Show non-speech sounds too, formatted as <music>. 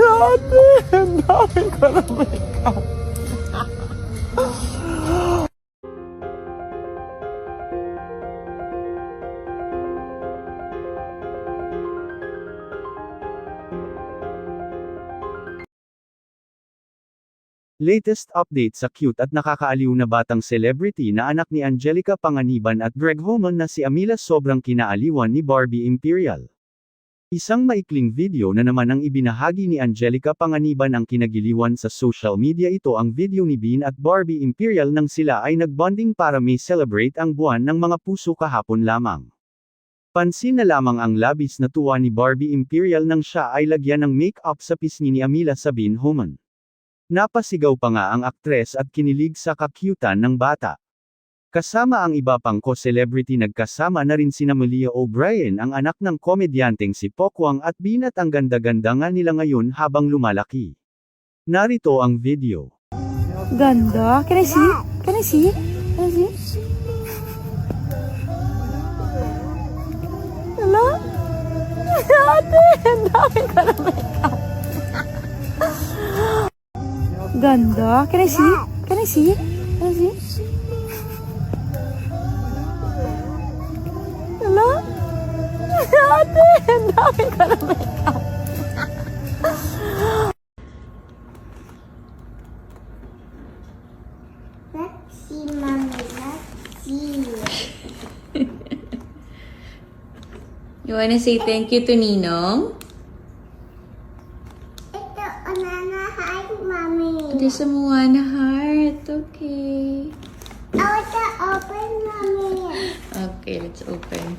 Ate, ang dami ko. Latest update sa cute at nakakaaliw na batang celebrity na anak ni Angelica Panganiban at Greg Homan na si Amila sobrang kinaaliwan ni Barbie Imperial. Isang maikling video na naman ang ibinahagi ni Angelica Panganiban ang kinagiliwan sa social media ito ang video ni Bean at Barbie Imperial nang sila ay nagbonding para may celebrate ang buwan ng mga puso kahapon lamang. Pansin na lamang ang labis na tuwa ni Barbie Imperial nang siya ay lagyan ng make-up sa pisngi ni Amila sa Bean Homan. Napasigaw pa nga ang aktres at kinilig sa kakyutan ng bata. Kasama ang iba pang ko-celebrity nagkasama na rin sina Malia O'Brien ang anak ng komedyanteng si Pokwang at binat ang ganda-ganda nga nila ngayon habang lumalaki. Narito ang video. Ganda. Can I see? Can I see? Can I see? Hello? <laughs> Ate, dami ko na. Ganda. Can I see? Can I see? Can I see? Ang dami ko na makeup. Let's see, mommy. Let's see. You wanna say thank you to Ninong? Ito, banana hi, mommy. There's a Moana heart. Okay. I want to open, mommy. Okay, let's open.